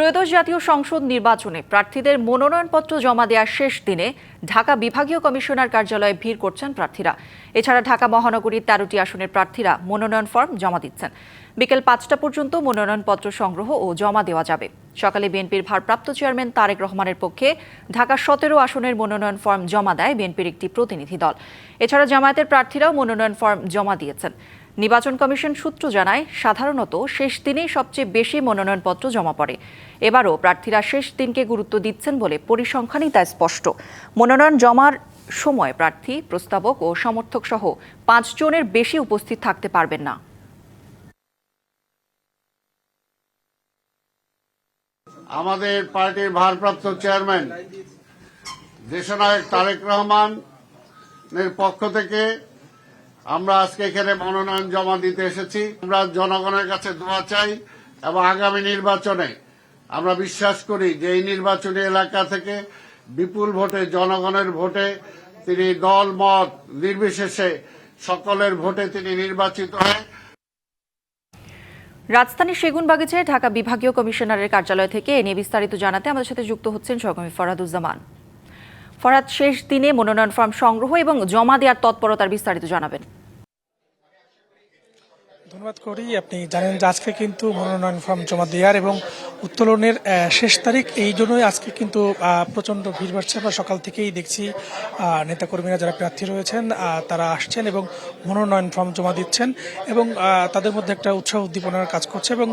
ত্রয়োদশ জাতীয় সংসদ নির্বাচনে প্রার্থীদের মনোনয়নপত্র জমা দেওয়ার শেষ দিনে ঢাকা বিভাগীয় কমিশনার কার্যালয়ে ভিড় করছেন প্রার্থীরা। এছাড়া ঢাকা মহানগরীর তেরোটি আসনের প্রার্থীরা মনোনয়ন ফর্ম জমা দিচ্ছেন। বিকেল পাঁচটা পর্যন্ত মনোনয়নপত্র সংগ্রহ ও জমা দেওয়া যাবে। সকালে বিএনপির ভারপ্রাপ্ত চেয়ারম্যান তারেক রহমানের পক্ষে ঢাকা সতেরো আসনের মনোনয়ন ফর্ম জমা দেয় বিএনপির একটি প্রতিনিধি দল। এছাড়া জামায়াতের প্রার্থীরাও মনোনয়ন ফর্ম জমা দিয়েছেন। নির্বাচন কমিশন সূত্র জানায়, সাধারণত শেষ দিনেই সবচেয়ে বেশি মনোনয়নপত্র জমা পড়ে। এবারও প্রার্থীরা শেষ দিনকে গুরুত্ব দিচ্ছেন বলে পরিসংখ্যানই তা স্পষ্ট। মনোনয়ন জমার সময় প্রার্থী, প্রস্তাবক ও সমর্থক সহ পাঁচজনের বেশি উপস্থিত থাকতে পারবেন না। আমাদের পার্টির ভারপ্রাপ্ত চেয়ারম্যান দেশনায়ক তারেক রহমানের পক্ষ থেকে আমরা আজকে এখানে মনোনয়ন জমা দিতে এসেছি। আমরা জনগণের কাছে দোয়া চাই এবং আগামী নির্বাচনে আমরা বিশ্বাস করি যে এই নির্বাচনী এলাকা থেকে বিপুল ভোটে, জনগণের ভোটে তিনি দল, মত নির্বিশেষে সকলের ভোটে তিনি নির্বাচিত হয়ে রাজধানীর সেগুনবাগিচায় ঢাকা বিভাগীয় কমিশনারের কার্যালয় থেকে এ নিয়ে বিস্তারিত জানাতে আমাদের সাথে যুক্ত হচ্ছেন সহকর্মী ফরহাদুজ্জামান ফরহাদ শেষ দিনে মনোনয়ন ফর্ম সংগ্রহ এবং জমা দেওয়ার তৎপরতার বিস্তারিত জানাবেন। ধন্যবাদ করি। আপনি জানেন যে আজকে কিন্তু মনোনয়ন ফর্ম জমা দেওয়ার এবং উত্তোলনের শেষ তারিখ এই জন্যই আজকে কিন্তু প্রচণ্ড ভিড় বাড়ছে। আমরা সকাল থেকেই দেখছি নেতাকর্মীরা যারা প্রার্থী রয়েছেন তারা আসছেন এবং মনোনয়ন ফর্ম জমা দিচ্ছেন এবং তাদের মধ্যে একটা উৎসাহ উদ্দীপনার কাজ করছে এবং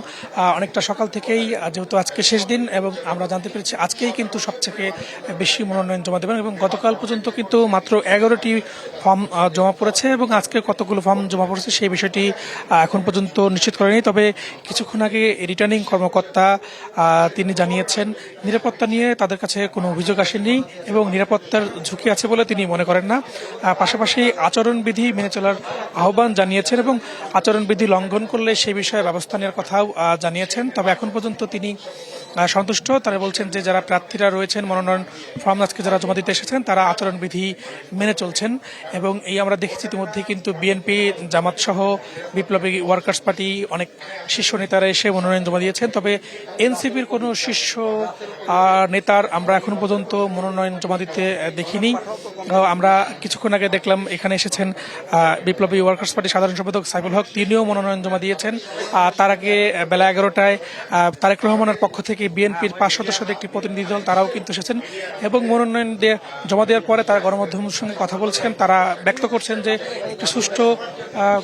অনেকটা সকাল থেকেই যেহেতু আজকে শেষ দিন এবং আমরা জানতে পেরেছি আজকেই কিন্তু সবথেকে বেশি মনোনয়ন জমা দেবেন এবং গতকাল পর্যন্ত কিন্তু মাত্র এগারোটি ফর্ম জমা পড়েছে এবং আজকে কতগুলো ফর্ম জমা পড়েছে সেই বিষয়টি এখন পর্যন্ত নিশ্চিত করেনি, তবে কিছুক্ষণ আগে রিটার্নিং কর্মকর্তা তিনি জানিয়েছেন, নিরাপত্তা নিয়ে তাদের কাছে কোনো অভিযোগ আসেনি এবং নিরাপত্তার ঝুঁকি আছে বলে তিনি মনে করেন না। পাশাপাশি আচরণবিধি মেনে চলার আহ্বান জানিয়েছেন এবং আচরণবিধি লঙ্ঘন করলে সেই বিষয়ে ব্যবস্থা নেওয়ার কথাও জানিয়েছেন। তবে এখন পর্যন্ত তিনি সন্তুষ্ট। তারা বলছেন যে যারা প্রার্থীরা রয়েছেন, মনোনয়ন ফর্ম আজকে যারা জমা দিতে এসেছেন, তারা আচরণবিধি মেনে চলছেন। এবং এই আমরা দেখেছি ইতিমধ্যে কিন্তু বিএনপি জামাত সহ বিপ্লবী ওয়ার্কার্স পার্টি অনেক শীর্ষ নেতারা এসে মনোনয়ন জমা দিয়েছেন। তবে এনসিপির কোনো শীর্ষ নেতার আমরা এখনও পর্যন্ত মনোনয়ন জমা দিতে দেখিনি। আমরা কিছুক্ষণ আগে দেখলাম এখানে এসেছেন বিপ্লবী ওয়ার্কার্স পার্টির সাধারণ সম্পাদক সাইফুল হক। তিনিও মনোনয়ন জমা দিয়েছেন। তার আগে বেলা এগারোটায় তারেক রহমানের পক্ষ থেকে বিএনপির পাঁচ সদস্যদের একটি প্রতিনিধি দল, তারাও কিন্তু এসেছেন এবং মনোনয়ন জমা দেওয়ার পরে তারা গণমাধ্যমের সঙ্গে কথা বলছেন। তারা ব্যক্ত করছেন যে একটি সুষ্ঠু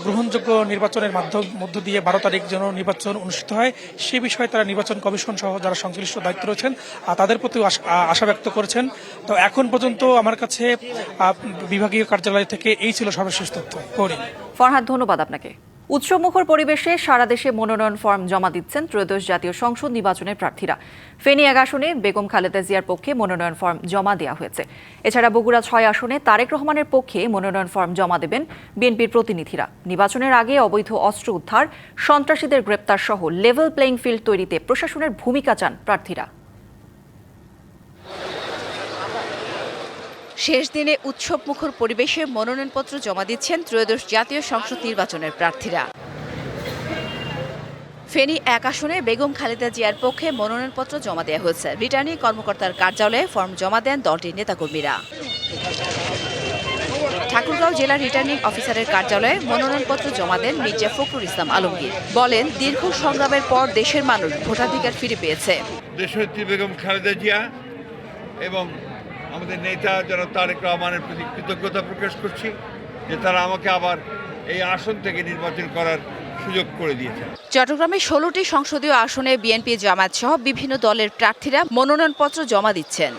গ্রহণযোগ্য নির্বাচনের মধ্য দিয়ে বারো তারিখ যেন নির্বাচন অনুষ্ঠিত হয়, সে বিষয়ে তারা নির্বাচন কমিশন সহ যারা সংশ্লিষ্ট দায়িত্ব রয়েছেন তাদের প্রতি আশ- ব্যক্ত করেছেন। তো এখন পর্যন্ত আমার কাছে বিভাগীয় কার্যালয় থেকে এই ছিল সর্বশেষ তথ্য। ফরহাদ, ধন্যবাদ আপনাকে। উৎসবমুখর পরিবেশে সারা দেশে মনোনয়ন ফর্ম জমা দিচ্ছেন ত্রয়োদশ জাতীয় সংসদ নির্বাচনের প্রার্থীরা। ফেনী এক আসনে বেগম খালেদা জিয়ার পক্ষে মনোনয়ন ফর্ম জমা দেওয়া হয়েছে। এছাড়া বগুড়া ছয় আসনে তারেক রহমানের পক্ষে মনোনয়ন ফর্ম জমা দেবেন বিএনপির প্রতিনিধিরা। নির্বাচনের আগে অবৈধ অস্ত্র উদ্ধার, সন্ত্রাসীদের গ্রেপ্তার সহ লেভেল প্লেইং ফিল্ড তৈরিতে প্রশাসনের ভূমিকা চান প্রার্থীরা। শেষ দিনে উৎসবমুখর পরিবেশে মনোনয়নপত্র জমা দিচ্ছেন ত্রয়োদশ জাতীয় সংসদ নির্বাচনের প্রার্থীরা। ফেনী এক আসনে বেগম খালেদা জিয়ার পক্ষে মনোনয়নপত্র জমা দেওয়া হয়েছে। রিটার্নিং কর্মকর্তার কার্যালয়ে ফর্ম জমা দেন দলটির নেতাকর্মীরা। ঠাকুরগাঁও জেলা রিটার্নিং অফিসারের কার্যালয়ে মনোনয়নপত্র জমা দেন মির্জা ফখরুল ইসলাম আলমগীর। বলেন, দীর্ঘ সংগ্রামের পর দেশের মানুষ ভোটাধিকার ফিরে পেয়েছে। বেগম খালেদা জিয়া এবং আমাদের নেতা যারা তারেক রহমানের প্রতি কৃতজ্ঞতা প্রকাশ করছি যে তারা আমাকে আবার এই আসন থেকে নির্বাচন করার সুযোগ করে দিয়েছে চট্টগ্রামে ষোলোটি সংসদীয় আসনে বিএনপি জামাত সহ বিভিন্ন দলের প্রার্থীরা মনোনয়নপত্র জমা দিচ্ছেন।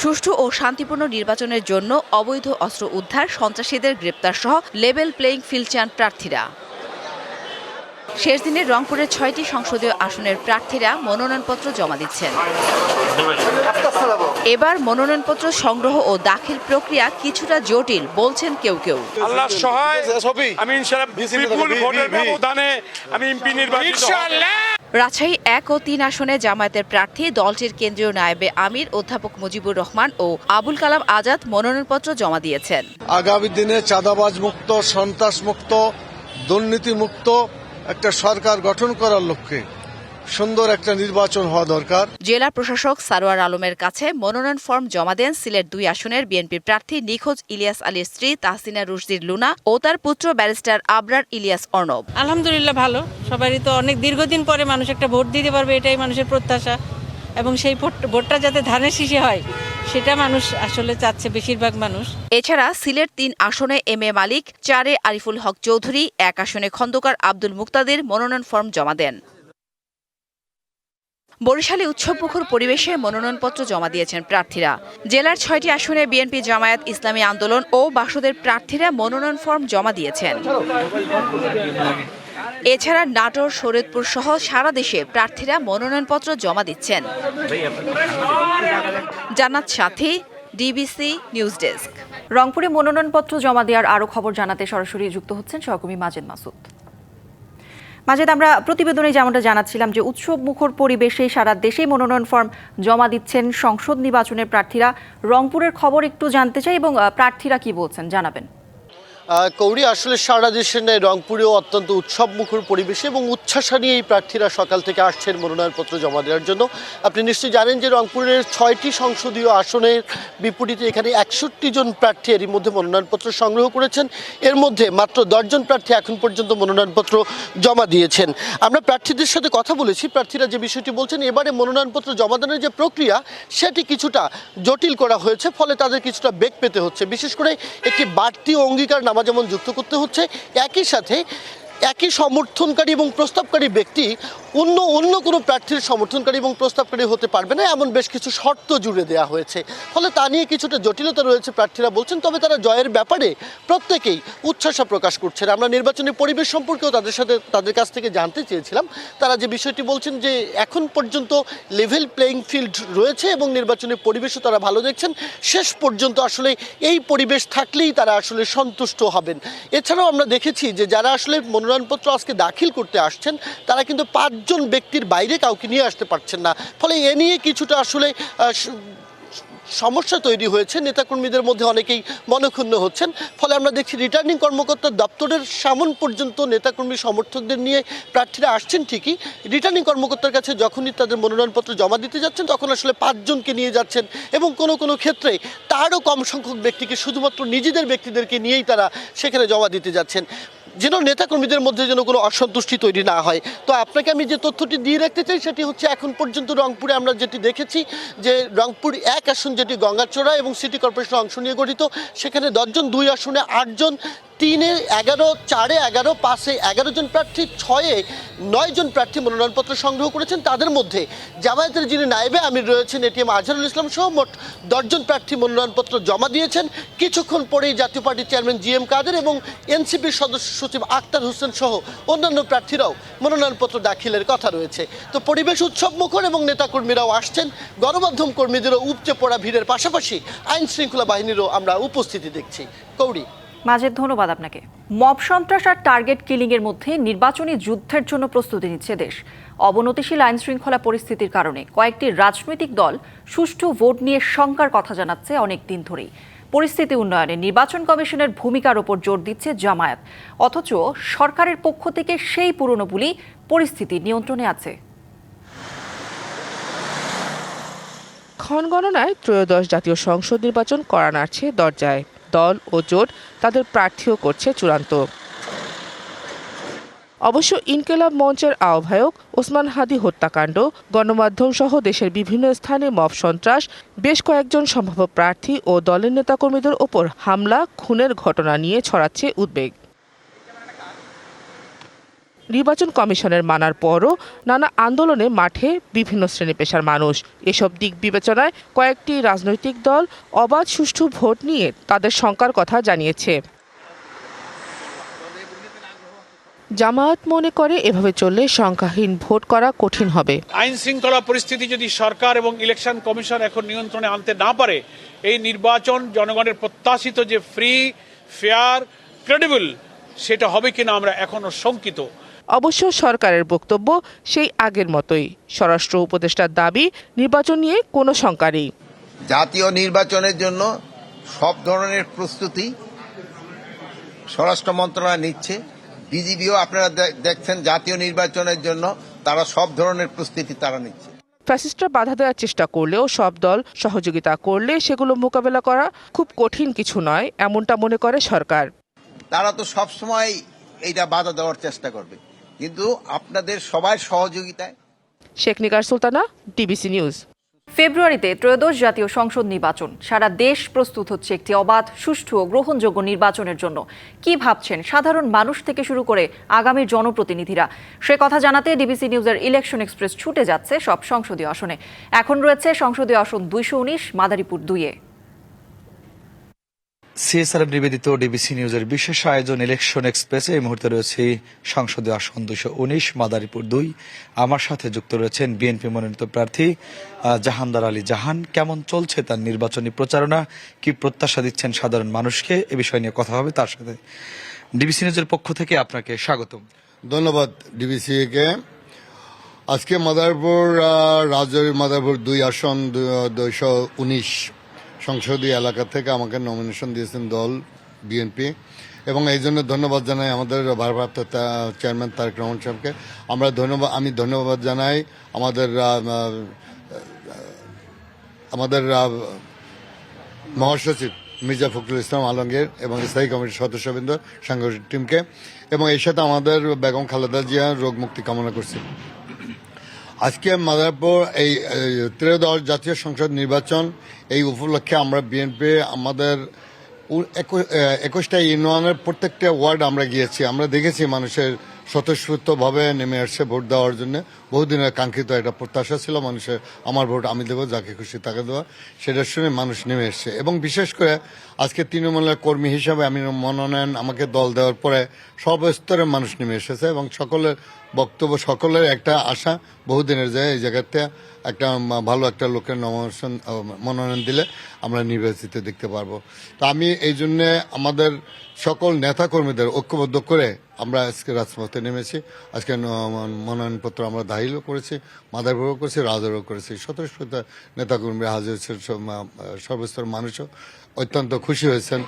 সুষ্ঠু ও শান্তিপূর্ণ নির্বাচনের জন্য অবৈধ অস্ত্র উদ্ধার, সন্ত্রাসীদের গ্রেপ্তার সহ লেভেল প্লেইং ফিল্ড চান প্রার্থীরা। শেষ দিনে রংপুরের ছয়টি সংসদীয় আসনের প্রার্থীরা মনোনয়নপত্র জমা দিচ্ছেন। এবার মনোনয়নপত্র সংগ্রহ ও দাখিল প্রক্রিয়া কিছুটা জটিল বলছেন কেউ কেউ। আল্লাহ সহায় আমি বিপুল ভোটের ব্যবধানে আমি এমপি নির্বাচিত রাজশাহী এক ও তিন আসনে জামায়াতের প্রার্থী দলটির কেন্দ্রীয় নায়েবে আমির অধ্যাপক মুজিবুর রহমান ও আবুল কালাম আজাদ মনোনয়নপত্র জমা দিয়েছেন। আগামী দিনে চাঁদাবাজ মুক্ত সন্ত্রাস মুক্ত দুর্নীতি মুক্ত একটা সরকার গঠন করার লক্ষ্যে সুন্দর একটা নির্বাচন হওয়া দরকার। জেলা প্রশাসক সারোয়ার আলমের কাছে মনোনয়ন ফর্ম জমা দেন সিলেট দুই আসনের বিএনপি প্রার্থী নিখোঁজ ইলিয়াস আলীর স্ত্রী তাহসিনা রুশদির লুনা ও তার পুত্র ব্যারিস্টার আবরার ইলিয়াস অর্ণব। আলহামদুলিল্লাহ ভালো। সবারই তো অনেক দীর্ঘদিন পরে মানুষ একটা ভোট দিতে পারবে এটাই মানুষের প্রত্যাশা। এবং সেই ভোট- ভোটটা যাতে ধানের শীষে হয়, সেটা মানুষ আসলে চাচ্ছে, বেশিরভাগ মানুষ। এছাড়া সিলেট তিন আসনে এম এ মালিক, চারে আরিফুল হক চৌধুরী, এক আসনে খন্দকার আব্দুল মুক্তাদের মনোনয়ন ফর্ম জমা দেন। বরিশালে উৎসবমুখর পরিবেশে মনোনয়নপত্র জমা দিয়েছেন প্রার্থীরা। জেলার ছয়টি আসনে বিএনপি জামায়াত ইসলামী আন্দোলন ও বাসদের প্রার্থীরা মনোনয়ন ফর্ম জমা দিয়েছেন। এছাড়া নাটোর, শরীয়তপুর সহ সারা দেশে প্রার্থীরা মনোনয়নপত্র জমা দিচ্ছেন। জান্নাত সাথী, ডিবিসি নিউজ ডেস্ক। রংপুরে মনোনয়নপত্র জমা দেওয়ার আরও খবর জানাতে সরাসরি যুক্ত হচ্ছেন সহকর্মী মাজেদ মাসুদ। মাজেদ, আমরা প্রতিবেদনে যেমনটা জানাচ্ছিলাম যে উৎসব মুখর পরিবেশে সারা দেশে মনোনয়ন ফর্ম জমা দিচ্ছেন সংসদ নির্বাচনের প্রার্থীরা। রংপুরের খবর একটু জানতে চাই এবং প্রার্থীরা কি বলছেন, জানাবেন। কৌরি আসলে সারা দেশের ন্যায় রংপুরেও অত্যন্ত উৎসব মুখর পরিবেশে এবং উচ্ছ্বাসা নিয়ে এই প্রার্থীরা সকাল থেকে আসছেন মনোনয়নপত্র জমা দেওয়ার জন্য। আপনি নিশ্চয়ই জানেন যে রংপুরের ছয়টি সংসদীয় আসনের বিপরীতে এখানে একষট্টি জন প্রার্থী এরই মধ্যে মনোনয়নপত্র সংগ্রহ করেছেন। এর মধ্যে মাত্র দশজন প্রার্থী এখন পর্যন্ত মনোনয়নপত্র জমা দিয়েছেন। আমরা প্রার্থীদের সাথে কথা বলেছি, প্রার্থীরা যে বিষয়টি বলছেন, এবারে মনোনয়নপত্র জমা দানের যে প্রক্রিয়া, সেটি কিছুটা জটিল করা হয়েছে, ফলে তাদের কিছুটা বেগ পেতে হচ্ছে। বিশেষ করে একটি বাড়তি অঙ্গীকার নামা যেমন যুক্ত করতে হচ্ছে একই সাথে একই সমর্থনকারী এবং প্রস্তাবকারী ব্যক্তি অন্য অন্য কোনো প্রার্থীর সমর্থনকারী এবং প্রস্তাবকারী হতে পারবে না, এমন বেশ কিছু শর্ত জুড়ে দেওয়া হয়েছে। ফলে তা নিয়ে কিছুটা জটিলতা রয়েছে প্রার্থীরা বলছেন, তবে তারা জয়ের ব্যাপারে প্রত্যেকেই উচ্ছ্বাসা প্রকাশ করছেন। আমরা নির্বাচনী পরিবেশ সম্পর্কেও তাদের সাথে, তাদের কাছ থেকে জানতে চেয়েছিলাম। তারা যে বিষয়টি বলছেন যে, এখন পর্যন্ত লেভেল প্লেয়িং ফিল্ড রয়েছে এবং নির্বাচনী পরিবেশও তারা ভালো দেখছেন, শেষ পর্যন্ত আসলে এই পরিবেশ থাকলেই তারা আসলে সন্তুষ্ট হবেন। এছাড়াও আমরা দেখেছি যে, যারা আসলে মনোনয়নপত্র আজকে দাখিল করতে আসছেন, তারা কিন্তু পাঁচজন ব্যক্তির বাইরে কাউকে নিয়ে আসতে পারছেন না। ফলে এ নিয়ে কিছুটা আসলে সমস্যা তৈরি হয়েছে। নেতাকর্মীদের মধ্যে অনেকেই মনক্ষুণ্ণ হচ্ছেন। ফলে আমরা দেখছি রিটার্নিং কর্মকর্তা দপ্তরের সামন পর্যন্ত নেতাকর্মী সমর্থকদের নিয়ে প্রার্থীরা আসছেন ঠিকই। রিটার্নিং কর্মকর্তার কাছে যখনই তাদের মনোনয়নপত্র জমা দিতে যাচ্ছেন, তখন আসলে পাঁচজনকে নিয়ে যাচ্ছেন এবং কোনো কোনো ক্ষেত্রে তারও কম সংখ্যক ব্যক্তিকে শুধুমাত্র নিজেদের ব্যক্তিদেরকে নিয়েই তারা সেখানে জমা দিতে যাচ্ছেন। যেন নেতাকর্মীদের মধ্যে যেন কোনো অসন্তুষ্টি তৈরি না হয়। তো আপনাকে আমি যে তথ্যটি দিয়ে রাখতে চাই সেটি হচ্ছে এখন পর্যন্ত রংপুরে আমরা যেটি দেখেছি যে রংপুর এক আসন যেটি গঙ্গাচড়া এবং সিটি কর্পোরেশনের অংশ নিয়ে গঠিত, সেখানে দশজন, দুই আসনে আটজন তিনে এগারো, চারে এগারো, পাঁচে এগারো জন প্রার্থী, ছয়ে নয় জন প্রার্থী মনোনয়নপত্র সংগ্রহ করেছেন তাদের মধ্যে জামায়াতের যিনি নায়েবে আমির রয়েছেন, এটিএম আজহারুল ইসলাম সহ মোট দশজন প্রার্থী মনোনয়নপত্র জমা দিয়েছেন। কিছুক্ষণ পরেই জাতীয় পার্টির চেয়ারম্যান জি এম কাদের এবং এনসিপির সদস্য সচিব আক্তার হোসেন সহ অন্যান্য প্রার্থীরাও মনোনয়নপত্র দাখিলের কথা রয়েছে। তো পরিবেশ উৎসব মুখর এবং নেতাকর্মীরাও আসছেন। গণমাধ্যম কর্মীদেরও উপচে পড়া ভিড়ের পাশাপাশি আইন শৃঙ্খলা বাহিনীরও আমরা উপস্থিতি দেখছি। কৌড়ি। মাজেদ ধন্যবাদ আপনাকে। মব সন্ত্রাস আর টার্গেট কিলিং এর মধ্যে নির্বাচনী যুদ্ধের জন্য প্রস্তুতি নিচ্ছে দেশ। অবনতিশীল আইন শৃঙ্খলা পরিস্থিতির কারণে কয়েকটি রাজনৈতিক দল সুষ্ঠু ভোট নিয়ে শঙ্কার কথা জানাচ্ছে অনেক দিন ধরেই। পরিস্থিতি উন্নয়নে নির্বাচন কমিশনের ভূমিকার ওপর জোর দিচ্ছে জামায়াত। অথচ সরকারের পক্ষ থেকে সেই পুরনো বুলি পরিস্থিতি নিয়ন্ত্রণে আছে। ক্ষণগণনায় ত্রয়োদশ জাতীয় সংসদ নির্বাচন করা নাড়ছে দরজায় দল ও জোট তাদের প্রার্থীও করছে চূড়ান্ত। অবশ্য ইনকেলাব মঞ্চের আহ্বায়ক ওসমান হাদি হত্যাকাণ্ড, গণমাধ্যম সহ দেশের বিভিন্ন স্থানে মব সন্ত্রাস, বেশ কয়েকজন সম্ভাব্য প্রার্থী ও দলের নেতাকর্মীদের ওপর হামলা, খুনের ঘটনা নিয়ে ছড়াচ্ছে উদ্বেগ। নির্বাচন কমিশনের মানার পরও নানা আন্দোলনে মাঠে বিভিন্ন শ্রেণি পেশার মানুষ। এসব দিক বিবেচনায় কয়েকটি রাজনৈতিক দল অবাধ সুষ্ঠু ভোট নিয়ে তাদের শঙ্কার কথা জানিয়েছে। জামায়াত মনে করে এভাবে চললে সংখ্যাহীন ভোট করা কঠিন হবে। আইন শৃঙ্খলা পরিস্থিতি যদি সরকার এবং ইলেকশন কমিশন এখন নিয়ন্ত্রণে আনতে না পারে, এই নির্বাচন জনগণের প্রত্যাশিত যে ফ্রি ফেয়ার ক্রেডিবল সেটা হবে কিনা আমরা এখনও শঙ্কিত। অবশ্য সরকারের বক্তব্য সেই আগের মতোই। স্বরাষ্ট্র উপদেষ্টার দাবি নির্বাচন নিয়ে কোনো শঙ্কা নেই। জাতীয় নির্বাচনের জন্য সব ধরনের প্রস্তুতি স্বরাষ্ট্র মন্ত্রণালয় নিচ্ছে। বিজিবিও আপনারা দেখছেন জাতীয় নির্বাচনের জন্য তারা সব ধরনের প্রস্তুতি তারা নিচ্ছে। ফ্যাসিস্টরা বাধা দেওয়ার চেষ্টা করলেও সব দল সহযোগিতা করলে সেগুলো মোকাবেলা করা খুব কঠিন কিছু নয় এমনটা মনে করে সরকার। তারা তো সবসময় এইটা বাধা দেওয়ার চেষ্টা করবে। কিন্তু আপনাদের সবার সহযোগিতায়। Sheikh Nigar Sultana DBC news. ফেব্রুয়ারিতে ত্রয়োদশ জাতীয় সংসদ নির্বাচন। সারা দেশ প্রস্তুত হচ্ছে একটি অবাধ সুষ্ঠু ও গ্রহণযোগ্য নির্বাচনের জন্য। কি ভাবছেন সাধারণ মানুষ থেকে শুরু করে আগামীর জনপ্রতিনিধিরা? সে কথা জানাতে ডিবিসি নিউজের ইলেকশন এক্সপ্রেস ছুটে যাচ্ছে সব সংসদীয় আসনে। এখন রয়েছে সংসদীয় আসন দুইশো উনিশ মাদারীপুর দুইয়ে। সিএসআরএফ নিবেদিত ডিবিসি নিউজের বিশেষ আয়োজন ইলেকশন এক্সপ্রেসে। এই মুহূর্তে রয়েছে সংসদীয় আসন দুশো উনিশ, মাদারীপুর দুই। আমার সাথে যুক্ত রয়েছেন বিএনপি মনোনীত প্রার্থী জাহানদার আলী জাহান। কেমন চলছে তার নির্বাচনী প্রচারণা? কি প্রত্যাশা দিচ্ছেন সাধারণ মানুষকে? এ বিষয় নিয়ে কথা হবে তার সাথে। ডিবিসি নিউজের পক্ষ থেকে আপনাকে স্বাগতম। ধন্যবাদ ডিবিসিএকে আজকে মাদারপুর রাজৌরি মাদারপুর দুই আসন দুইশো উনিশ সংসদীয় এলাকা থেকে আমাকে নমিনেশন দিয়েছেন দল বিএনপি এবং এই জন্য ধন্যবাদ জানাই আমাদের ভারপ্রাপ্ত চেয়ারম্যান তারেক রহমান সাহেবকে। আমরা ধন্যবাদ আমি ধন্যবাদ জানাই আমাদের আমাদের মহাসচিব মির্জা ফখরুল ইসলাম আলমগীর এবং স্থায়ী কমিটির সদস্যবৃন্দ, সাংগঠনিক টিমকে এবং এর সাথে আমাদের বেগম খালেদা জিয়া রোগ মুক্তি কামনা করছি। আজকে মাদারপুর এই ত্রয়োদশ জাতীয় সংসদ নির্বাচন এই উপলক্ষে আমরা বিএনপি আমাদের একুশটা ইউনিয়নের প্রত্যেকটা ওয়ার্ড আমরা গিয়েছি। আমরা দেখেছি মানুষের স্বতঃস্ফূর্তভাবে নেমে আসছে ভোট দেওয়ার জন্য। বহুদিনের কাঙ্ক্ষিত একটা প্রত্যাশা ছিল মানুষের আমার ভোট আমি দেবো, যাকে খুশি তাকে দেওয়া। সেটার শুনে মানুষ নেমে এসছে। এবং বিশেষ করে আজকে তৃণমূলের কর্মী হিসাবে আমি মনোনয়ন, আমাকে দল দেওয়ার পরে সব স্তরের মানুষ নেমে এসেছে এবং সকলের বক্তব্য, সকলের একটা আশা, বহুদিনের যায় এই জায়গাতে একটা ভালো একটা লোকের নমিনেশন মনোনয়ন দিলে আমরা নির্বাচিত দেখতে পারব। তো আমি এই জন্যে আমাদের সকল নেতাকর্মীদের ঐক্যবদ্ধ করে আমরা আজকে রাজপথে নেমেছি। আজকে মনোনয়নপত্র আমরা দাহিলও করেছি মাদারপুরও করেছি রাজারও করেছি। স্বতঃস্ফূর্ত নেতাকর্মীরা হাজির সর্বস্তর মানুষও অত্যন্ত খুশি হয়েছেন।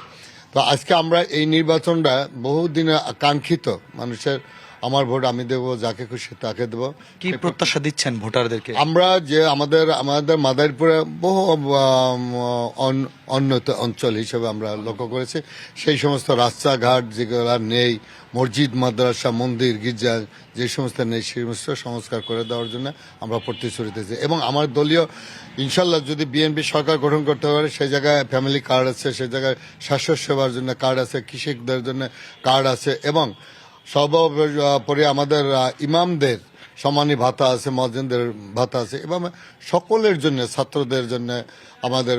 তো আজকে আমরা এই নির্বাচনটা বহুদিনে আকাঙ্ক্ষিত মানুষের আমার ভোট আমি দেবো যাকে খুশি তাকে দেবো। কি প্রত্যাশা দিচ্ছেন ভোটারদেরকে? আমরা যে আমাদের আমাদের মাদারীপুরে বহু আম, অন- উন্নত অঞ্চল হিসেবে আমরা লক্ষ্য করেছি। সেই সমস্ত রাস্তাঘাট যেগুলো নেই মসজিদ মাদ্রাসা মন্দির গির্জা যে সমস্ত নেই সেই সমস্ত সংস্কার করে দেওয়ার জন্য আমরা প্রতিশ্রুতি দিয়েছি। এবং আমার দলীয় ইনশাল্লাহ যদি বিএনপি সরকার গঠন করতে পারে সেই জায়গায় ফ্যামিলি কার্ড আছে সেই জায়গায় স্বাস্থ্য সেবার জন্য কার্ড আছে কৃষকদের জন্য কার্ড আছে এবং সর্বোপরি আমাদের ইমামদের সমানি ভাতা আছে মহাজনদের ভাতা আছে, এবং সকলের জন্য, ছাত্রদের জন্য, আমাদের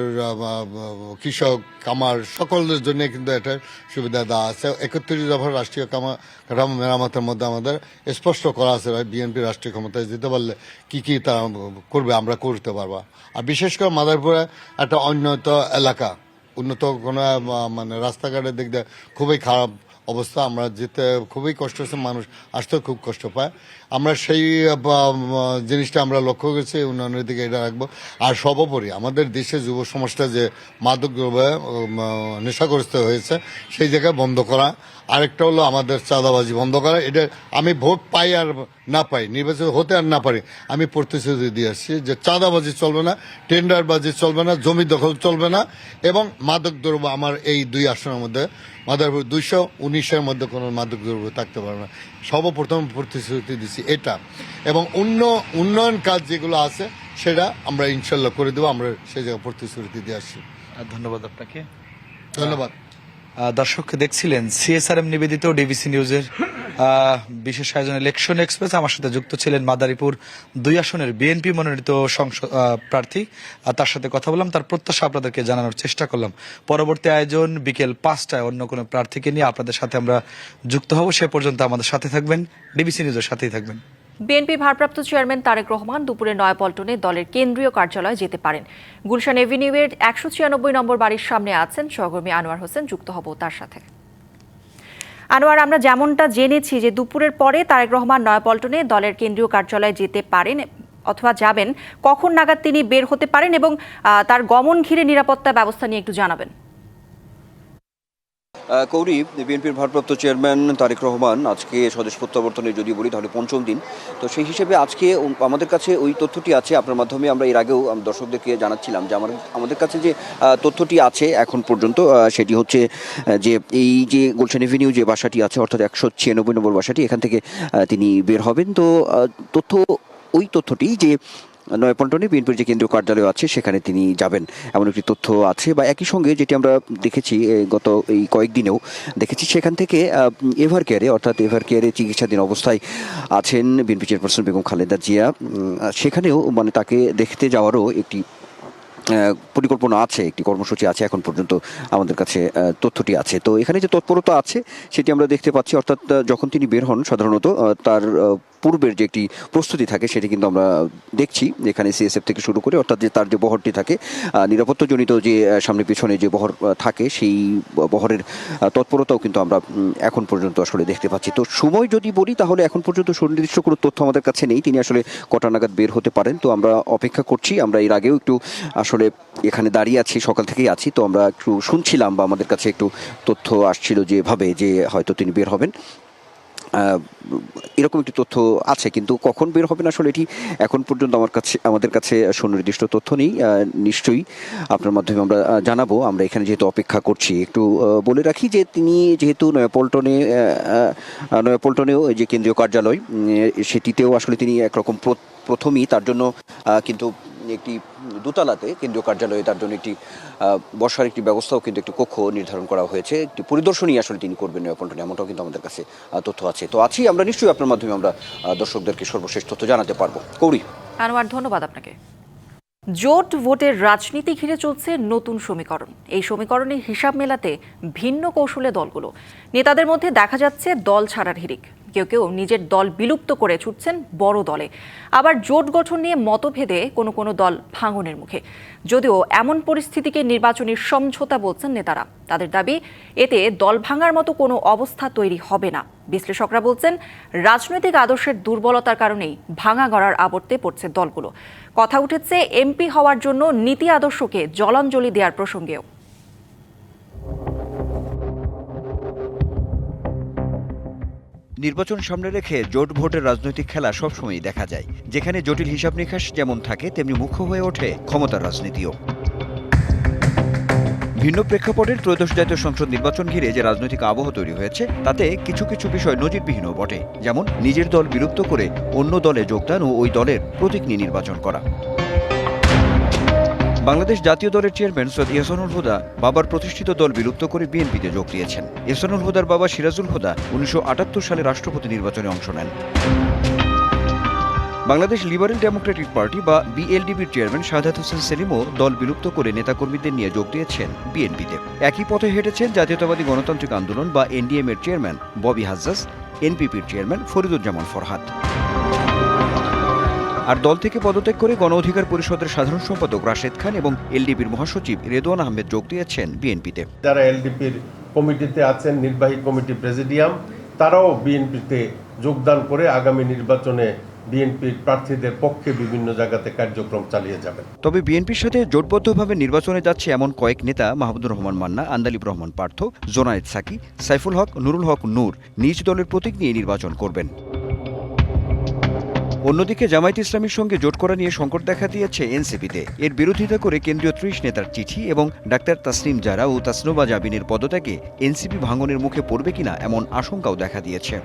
কৃষক, কামার, সকলের জন্য কিন্তু এটা সুবিধা দেওয়া আছে। একত্রিশ দফার রাষ্ট্রীয় কামা, কাঠামো মেরামতের মধ্যে আমাদের স্পষ্ট করা আছে বিএনপি রাষ্ট্রীয় ক্ষমতায় দিতে পারলে কি কি তারা করবে, আমরা করতে পারব। আর বিশেষ করে মাদারপুরে একটা উন্নত এলাকা, উন্নত কোনো মানে রাস্তাঘাটের দিক দিয়ে খুবই খারাপ অবস্থা আমরা যেতে খুবই কষ্ট হচ্ছে মানুষ আসতেও খুব কষ্ট পায়। আমরা সেই জিনিসটা আমরা লক্ষ্য করেছি উন্নয়নের দিকে এটা রাখব। আর সর্বোপরি আমাদের দেশে যুব সমাজটা যে মাদক দ্রব্যে নেশাগ্রস্ত হয়েছে, সেই জায়গায় বন্ধ করা। আরেকটা হলো আমাদের চাঁদাবাজি বন্ধ করা। এটা আমি ভোট পাই আর না পাই, নির্বাচিত হতে আর না পারি, আমি প্রতিশ্রুতি দিয়ে আসছি যে চাঁদাবাজি চলবে না, টেন্ডারবাজি চলবে না, জমি দখল চলবে না, এবং মাদক দ্রব্য আমার এই দুই আসনের মধ্যে, মাদারপুর দুইশো উনিশের মধ্যে কোনো মাদক দ্রব্য থাকতে পারবে না। সর্বপ্রথম প্রতিশ্রুতি দিচ্ছি এটা। এবং অন্য উন্নয়ন কাজ যেগুলো আছে সেটা আমরা ইনশাল্লাহ করে দেবো আমরা সেই জায়গায় প্রতিশ্রুতি দিয়ে আসছি। আর ধন্যবাদ আপনাকে। ধন্যবাদ। দর্শক দেখছিলেন সিএসআরএম নিবেদিত ডিবিসি নিউজের বিশেষ আয়োজন ইলেকশন এক্সপ্রেস আমার সাথে যুক্ত ছিলেন মাদারীপুর দুই আসনের বিএনপি মনোনীত সংসদ প্রার্থী। তার সাথে কথা বললাম, তার প্রত্যাশা আপনাদেরকে জানানোর চেষ্টা করলাম। পরবর্তী আয়োজন বিকেল পাঁচটায় অন্য কোনো প্রার্থীকে নিয়ে আপনাদের সাথে আমরা যুক্ত হব। সে পর্যন্ত আমাদের সাথে থাকবেন। ডিবিসি নিউজের সাথেই থাকবেন। বিএনপি ভারপ্রাপ্ত চেয়ারম্যান তারেক রহমান দুপুরে নয়াপল্টনে দলের কেন্দ্রীয় কার্যালয়ে যেতে পারেন। গুলশান এভিনিউয়ের একশো ছিয়ানব্বই নম্বর বাড়ির সামনে আছেন সহকর্মী আনোয়ার হোসেন, যুক্ত হব তার সাথে। আনোয়ার আমরা যেমনটা জেনেছি যে দুপুরের পরে তারেক রহমান নয়াপল্টনে দলের কেন্দ্রীয় কার্যালয়ে যেতে পারেন অথবা যাবেন, কখন নাগাদ তিনি বের হতে পারেন এবং তার গমন ঘিরে নিরাপত্তা ব্যবস্থা নিয়ে একটু জানাবেন। কৌরি, বিএনপির ভারপ্রাপ্ত চেয়ারম্যান তারেক রহমান আজকে স্বদেশ প্রত্যাবর্তনে যদি বলি তাহলে পঞ্চম দিন। তো সেই হিসেবে আজকে আমাদের কাছে ওই তথ্যটি আছে, আপনার মাধ্যমে আমরা এর আগেও দর্শকদেরকে জানাচ্ছিলাম যে আমার আমাদের কাছে যে তথ্যটি আছে এখন পর্যন্ত সেটি হচ্ছে যে এই যে গুলশান এভিনিউ যে বাসাটি আছে, অর্থাৎ একশো ছিয়ানব্বই নম্বর বাসাটি, এখান থেকে তিনি বের হবেন। তো তথ্য, ওই তথ্যটি যে নয়াপল্টনে বিএনপির যে কেন্দ্রীয় কার্যালয় আছে, সেখানে তিনি যাবেন। এমন একটি তথ্য আছে। বা একই সঙ্গে যেটি আমরা দেখেছি গত এই কয়েকদিনেও দেখেছি, সেখান থেকে এভার কেয়ারে, অর্থাৎ এভার কেয়ারে চিকিৎসাধীন অবস্থায় আছেন বিএনপি চেয়ারপারসন বেগম খালেদা জিয়া। সেখানেও মানে তাকে দেখতে যাওয়ারও একটি পরিকল্পনা আছে, একটি কর্মসূচি আছে এখন পর্যন্ত আমাদের কাছে তথ্যটি আছে। তো এখানে যে তৎপরতা আছে, সেটি আমরা দেখতে পাচ্ছি। অর্থাৎ যখন তিনি বের হন, সাধারণত তার পূর্বের যে একটি প্রস্তুতি থাকে সেটি কিন্তু আমরা দেখছি এখানে সিএসএফ থেকে শুরু করে, অর্থাৎ যে তার যে বহরটি থাকে নিরাপত্তাজনিত যে সামনে পিছনে যে বহর থাকে, সেই বহরের তৎপরতাও কিন্তু আমরা এখন পর্যন্ত আসলে দেখতে পাচ্ছি। তো সময় যদি বলি, তাহলে এখন পর্যন্ত সুনির্দিষ্ট কোনো তথ্য আমাদের কাছে নেই। তিনি আসলে কটা নাগাদ বের হতে পারেন। তো আমরা অপেক্ষা করছি। আমরা এর আগেও একটু আসলে এখানে দাঁড়িয়ে আছি, সকাল থেকেই আছি। তো আমরা একটু শুনছিলাম বা আমাদের কাছে একটু তথ্য আসছিল যেভাবে, যে হয়তো তিনি বের হবেন। এরকম একটি তথ্য আছে কিন্তু কখন বের হবেন আসলে এটি এখন পর্যন্ত আমার কাছে আমাদের কাছে সুনির্দিষ্ট তথ্য নেই। নিশ্চয়ই আপনার মাধ্যমে আমরা জানাব। আমরা এখানে যেহেতু অপেক্ষা করছি একটু বলে রাখি যে তিনি যেহেতু নয়াপল্টনে নয়াপল্টনেও যে কেন্দ্রীয় কার্যালয় সেটিতেও আসলে তিনি একরকম প্র- প্রথমেই তার জন্য আহ, একটি দোতলাতে কেন্দ্রীয় কার্যালয়ে তার জন্য একটি বসার একটি ব্যবস্থাও কিন্তু একটি কক্ষ নির্ধারণ করা হয়েছে। একটি পরিদর্শনই আসলে তিনি করবেন নয়াপল্টনে এমনটাও কিন্তু আমাদের কাছে তথ্য আছে। তো আছি আমরা নিশ্চয়ই আপনার মাধ্যমে আমরা দর্শকদেরকে সর্বশেষ তথ্য জানাতে পারব। কৌরি। আনোয়ার ধন্যবাদ আপনাকে। জোট ভোটের রাজনীতি ঘিরে চলছে নতুন সমীকরণ। এই সমীকরণে হিসাব মেলাতে ভিন্ন কৌশলে দলগুলো। নেতাদের মধ্যে দেখা যাচ্ছে দল ছাড়ার হিরিক কেউ কেউ নিজের দল বিলুপ্ত করে ছুটছেন বড় দলে। আবার জোট গঠন নিয়ে মতভেদে কোনো কোনো দল ভাঙনের মুখে। যদিও এমন পরিস্থিতিকে নির্বাচনী সমঝোতা বলছেন নেতারা। তাদের দাবি, এতে দল ভাঙার মতো কোনো অবস্থা তৈরি হবে না। বিশ্লেষকরা বলছেন, রাজনৈতিক আদর্শের দুর্বলতার কারণেই ভাঙা গড়ার আবর্তে পড়ছে দলগুলো। কথা উঠেছে, এমপি হওয়ার জন্য নীতি আদর্শকে জলাঞ্জলি দেওয়ার প্রসঙ্গেও। নির্বাচন সামনে রেখে জোট ভোটের রাজনৈতিক খেলা সবসময়ই দেখা যায়। যেখানে জটিল হিসাব নিকাশ যেমন থাকে, তেমনি মুখ্য হয়ে ওঠে ক্ষমতার রাজনীতিও। ভিন্ন প্রেক্ষাপটের ত্রয়োদশ জাতীয় সংসদ নির্বাচন ঘিরে যে রাজনৈতিক আবহ তৈরি হয়েছে, তাতে কিছু কিছু বিষয় নজিরবিহীনও বটে। যেমন, নিজের দল বিলুপ্ত করে অন্য দলে যোগদান ও ওই দলের প্রতীক নিয়ে নির্বাচন করা। বাংলাদেশ জাতীয় দলের চেয়ারম্যান সৈয়দ ইহসানুল হুদা বাবার প্রতিষ্ঠিত দল বিলুপ্ত করে বিএনপিতে যোগ দিয়েছেন। ইহসানুল হুদার বাবা সিরাজুল হুদা উনিশশো আটাত্তর সালে রাষ্ট্রপতি নির্বাচনে অংশ নেন। বাংলাদেশ লিবারেল ডেমোক্রেটিক পার্টি বা বিএলডিবির চেয়ারম্যান শাহাদাত হোসেন সেলিমও দল বিলুপ্ত করে নেতাকর্মীদের নিয়ে যোগ দিয়েছেন বিএনপিতে। একই পথে হেঁটেছেন জাতীয়তাবাদী গণতান্ত্রিক আন্দোলন বা এনডিএম এর চেয়ারম্যান ববি হাজ্জাস এনপিপির চেয়ারম্যান ফরিদুজ্জামান ফরহাদ। আর দল থেকে পদত্যাগ করে গণ অধিকার পরিষদের সাধারণ সম্পাদক রাশেদ খান এবং এলডিপির মহাসচিব রেদওয়ান আহমেদ যোগ দিয়েছেন বিএনপিতে। যারা এলডিপির কমিটিতে আছেন নির্বাহী কমিটি প্রেসিডিয়াম তারাও বিএনপিতে যোগদান করে আগামী নির্বাচনে বিএনপির প্রার্থীদের পক্ষে বিভিন্ন জায়গাতে কার্যক্রম চালিয়ে যাবেন। তবে বিএনপির সাথে জোটবদ্ধভাবে নির্বাচনে যাচ্ছে এমন কয়েক নেতা মাহমুদুর রহমান মান্না আন্দালিব রহমান পার্থ জোনায়েদ সাকি সাইফুল হক নুরুল হক নূর নিজ দলের প্রতীক নিয়ে নির্বাচন করবেন। অন্যদিকে জামায়াত ইসলামীর সঙ্গে জোট করা নিয়ে সংকট দেখা দিয়েছে এনসিপিতে। এর বিরোধিতা করে কেন্দ্রীয় ত্রিশ নেতার চিঠি এবং ডাক্তার তাসনিম জারা ও তাসনোবা জাবিনের পদত্যাগে এনসিপি ভাঙনের মুখে পড়বে কিনা এমন আশঙ্কাও দেখা দিয়েছে।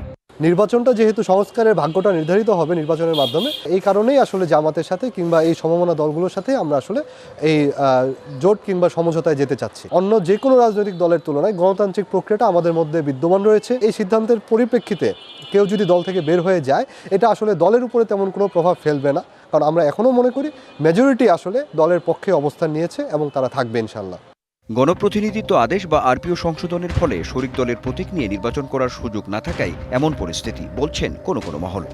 নির্বাচনটা যেহেতু সংস্কারের ভাগ্যটা নির্ধারিত হবে নির্বাচনের মাধ্যমে, এই কারণেই আসলে জামাতের সাথে কিংবা এই সমমনা দলগুলোর সাথে আমরা আসলে এই জোট কিংবা সমঝোতায় যেতে চাচ্ছি। অন্য যে কোনো রাজনৈতিক দলের তুলনায় গণতান্ত্রিক প্রক্রিয়াটা আমাদের মধ্যে বিদ্যমান রয়েছে। এই সিদ্ধান্তের পরিপ্রেক্ষিতে কেউ যদি দল থেকে বের হয়ে যায়, এটা আসলে দলের উপরে তেমন কোনো প্রভাব ফেলবে না। কারণ আমরা এখনও মনে করি মেজরিটি আসলে দলের পক্ষে অবস্থান নিয়েছে এবং তারা থাকবে ইনশাল্লাহ গণপ্রতিনিধিত্ব আদেশ বা আরপিও সংশোধনের ফলে শরিক দলের প্রতীক নিয়ে নির্বাচন করার সুযোগ না থাকায় এমন পরিস্থিতি বলছেন কোনো কোনো মহল।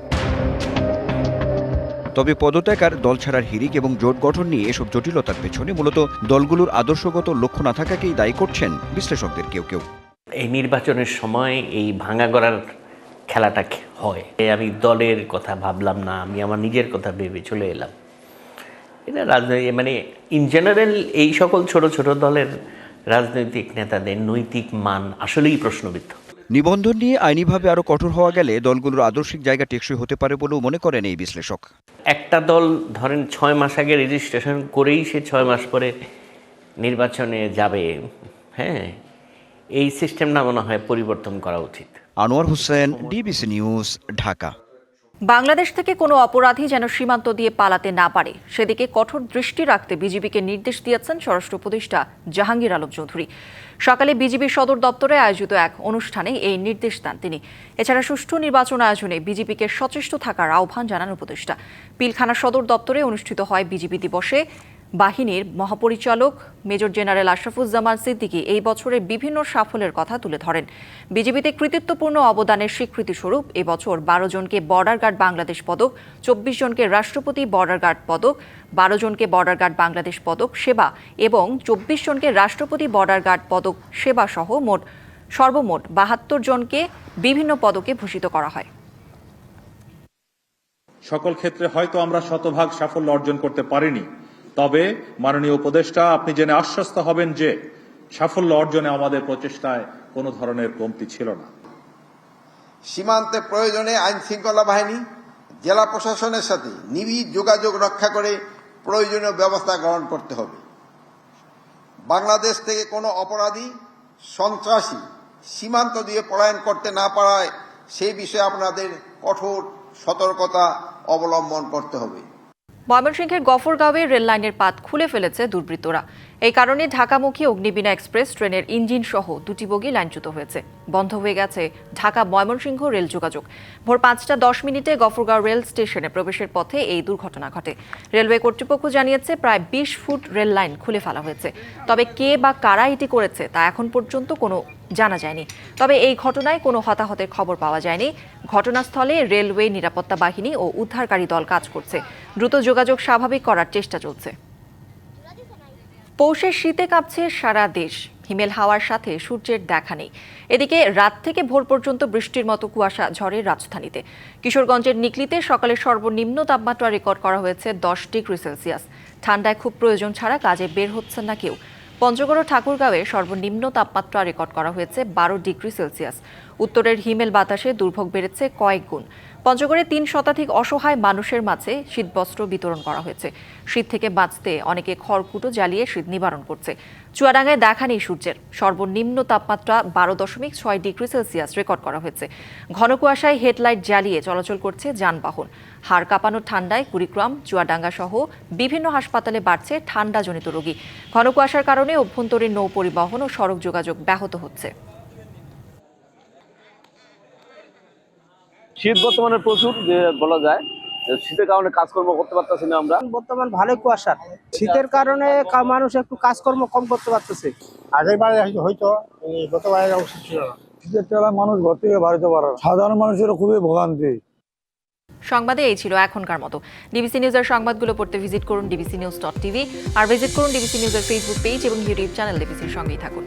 তবে পদত্যাগ আর দল ছাড়ার হিরিক এবং জোট গঠন নিয়ে এসব জটিলতার পেছনে মূলত দলগুলোর আদর্শগত লক্ষ্য না থাকাকেই দায়ী করছেন বিশ্লেষকদের কেউ কেউ। এই নির্বাচনের সময় এই ভাঙা গড়ার খেলাটা হয়। আমি দলের কথা ভাবলাম না, আমি আমার নিজের কথা ভেবে চলে এলাম। এটা রাজনৈতিক মানে ইন জেনারেল এই সকল ছোট ছোট দলের রাজনৈতিক নেতাদের নৈতিক মান আসলেই প্রশ্নবিদ্ধ। নিবন্ধন নিয়ে আইনিভাবে আরও কঠোর হওয়া গেলে দলগুলোর আদর্শিক জায়গা টেকসই হতে পারে বলেও মনে করেন এই বিশ্লেষক। একটা দল ধরেন ছয় মাস আগে রেজিস্ট্রেশন করেই সে ছয় মাস পরে নির্বাচনে যাবে হ্যাঁ? এই সিস্টেম না মনে হয় পরিবর্তন করা উচিত। Anwar Hossain DBC news Dhaka. Bangladesh থেকে কোনো অপরাধী যেন সীমান্ত দিয়ে পালাতে না পারে, সেদিকে কঠোর দৃষ্টি রাখতে বিজিবিকে নির্দেশ দিয়েছেন স্বরাষ্ট্র উপদেষ্টা জাহাঙ্গীর আলম চৌধুরী। সকালে বিজিবি সদর দপ্তরে আয়োজিত এক অনুষ্ঠানে এই নির্দেশ দেন তিনি। এছাড়া সুষ্ঠু নির্বাচন আয়োজনে বিজিবিকে সচেষ্ট থাকার আহ্বান জানান উপদেষ্টা। পিলখানা সদর দপ্তরে অনুষ্ঠিত হয় বিজিবি দিবসে বাহিনীর মহাপরিচালক মেজর জেনারেল আশরাফুজ্জামান সিদ্দিকী এই বছরের বিভিন্ন সাফল্যের কথা তুলে ধরেন। বিজেপিতে কৃতিত্বপূর্ণ অবদানের স্বীকৃতিস্বরূপ এবছর বারো জনকে বর্ডার গার্ড বাংলাদেশ পদক, চব্বিশ জনকে রাষ্ট্রপতি বর্ডার গার্ড পদক, বারো জনকে বর্ডার গার্ড বাংলাদেশ পদক সেবা এবং চব্বিশ জনকে রাষ্ট্রপতি বর্ডার গার্ড পদক সেবা সহ মোট সর্বমোট বাহাত্তর জনকে বিভিন্ন পদকে ভূষিত করা হয়। সকল ক্ষেত্রে হয়তো আমরা শতভাগ সাফল্য অর্জন করতে পারিনি তবে, মাননীয় উপদেষ্টা, আপনি জেনে আশ্বস্ত হবেন যে, সাফল্য অর্জনে আমাদের প্রচেষ্টায় কোনো ধরনের কমতি ছিল না। সীমান্তে প্রয়োজনে আইন শৃঙ্খলা বাহিনী, জেলা প্রশাসনের সাথে নিবিড় যোগাযোগ রক্ষা করে প্রয়োজনীয় ব্যবস্থা গ্রহণ করতে হবে। বাংলাদেশ থেকে কোনো অপরাধী, সন্ত্রাসী সীমান্ত দিয়ে পলায়ন করতে না পারায় সেই বিষয়ে আপনাদের কঠোর সতর্কতা অবলম্বন করতে হবে। ময়মনসিংহের গফরগাঁওয়ে রেল লাইনের পাত খুলে ফেলেছে দুর্বৃত্তরা। এই কারণে ঢাকামুখী অগ্নিবীণা এক্সপ্রেস ট্রেনের ইঞ্জিন সহ দুটি বগি লাইনচ্যুত হয়েছে। বন্ধ হয়ে গেছে ঢাকা ময়মনসিংহ রেল যোগাযোগ। ভোর পাঁচটা দশ মিনিটে গফরগাঁও রেল স্টেশনে প্রবেশের পথে এই দুর্ঘটনা ঘটে। রেলওয়ে কর্তৃপক্ষ জানিয়েছে, প্রায় বিশ ফুট রেল লাইন খুলে ফেলা হয়েছে। তবে কে বা কারা এটি করেছে তা এখন পর্যন্ত কোনো জানা যায়নি। তবে এই ঘটনায় কোনো হতাহতের খবর পাওয়া যায়নি। ঘটনাস্থলে রেলওয়ে নিরাপত্তা বাহিনী ও উদ্ধারকারী দল কাজ করছে। দ্রুত যোগাযোগ স্বাভাবিক করার চেষ্টা চলছে। পৌষের শীতে কাঁপছে সারা দেশ। হিমেল হাওয়ার সাথে সূর্যের দেখা নেই। এদিকে রাত থেকে ভোর পর্যন্ত বৃষ্টির মতো কুয়াশা ঝরে রাজধানীতে। কিশোরগঞ্জের নিকলিতে সকালে সর্বনিম্ন তাপমাত্রা রেকর্ড করা হয়েছে দশ ডিগ্রি সেলসিয়াস। ঠান্ডায় খুব প্রয়োজন ছাড়া কাজে বের হচ্ছেন না কেউ। পঞ্চগড় ঠাকুরগাঁওয়ে সর্বনিম্ন তাপমাত্রা রেকর্ড করা হয়েছে বারো ডিগ্রি সেলসিয়াস। উত্তরের হিমেল বাতাসে দুর্ভোগ বেড়েছে কয়েক গুণ। পঞ্চগড়ে তিন শতাধিক অসহায় মানুষের মাঝে শীতবস্ত্র বিতরণ করা হয়েছে। শীত থেকে বাঁচতে অনেকে খড়কুটো জ্বালিয়ে শীত নিবারণ করছে। চুয়াডাঙ্গায় দেখা নেই সূর্যের। সর্বনিম্ন তাপমাত্রা বারো দশমিক ছয় ডিগ্রি সেলসিয়াস রেকর্ড করা হয়েছে। ঘন কুয়াশায় হেডলাইট জ্বালিয়ে চলাচল করছে যানবাহন। হাড় কাঁপানো ঠান্ডায় কুড়িগ্রাম চুয়াডাঙ্গা সহ বিভিন্ন হাসপাতালে বাড়ছে ঠান্ডাজনিত রোগী। ঘন কুয়াশার কারণে অভ্যন্তরীণ নৌ পরিবহন ও সড়ক যোগাযোগ ব্যাহত হচ্ছে। শীত বর্তমানে প্রচুর বলা যায়। শীতের কারণে কাজকর্ম করতে পারতেছি না আমরা। বর্তমান ভালো কুয়াশা। শীতের কারণে মানুষ একটু কাজকর্ম কম করতে পারতেছে। আগের বারে হয়তো গতবারে অবস্থা ছিল না। শীতের ঠেলায় মানুষ ঘর থেকে বাড়িতে পারে সাধারণ মানুষের খুবই ভোগান্তি। সংবাদে এই ছিল এখনকার মতো। ডিবিসি নিউজের সংবাদগুলো পড়তে ভিজিট করুন ডিবিসি নিউজ ডট টিভি আর ভিজিট করুন ডিবিসি নিউজের ফেসবুক পেজ এবং ইউটিউব চ্যানেল ডিবিসির সঙ্গেই থাকুন।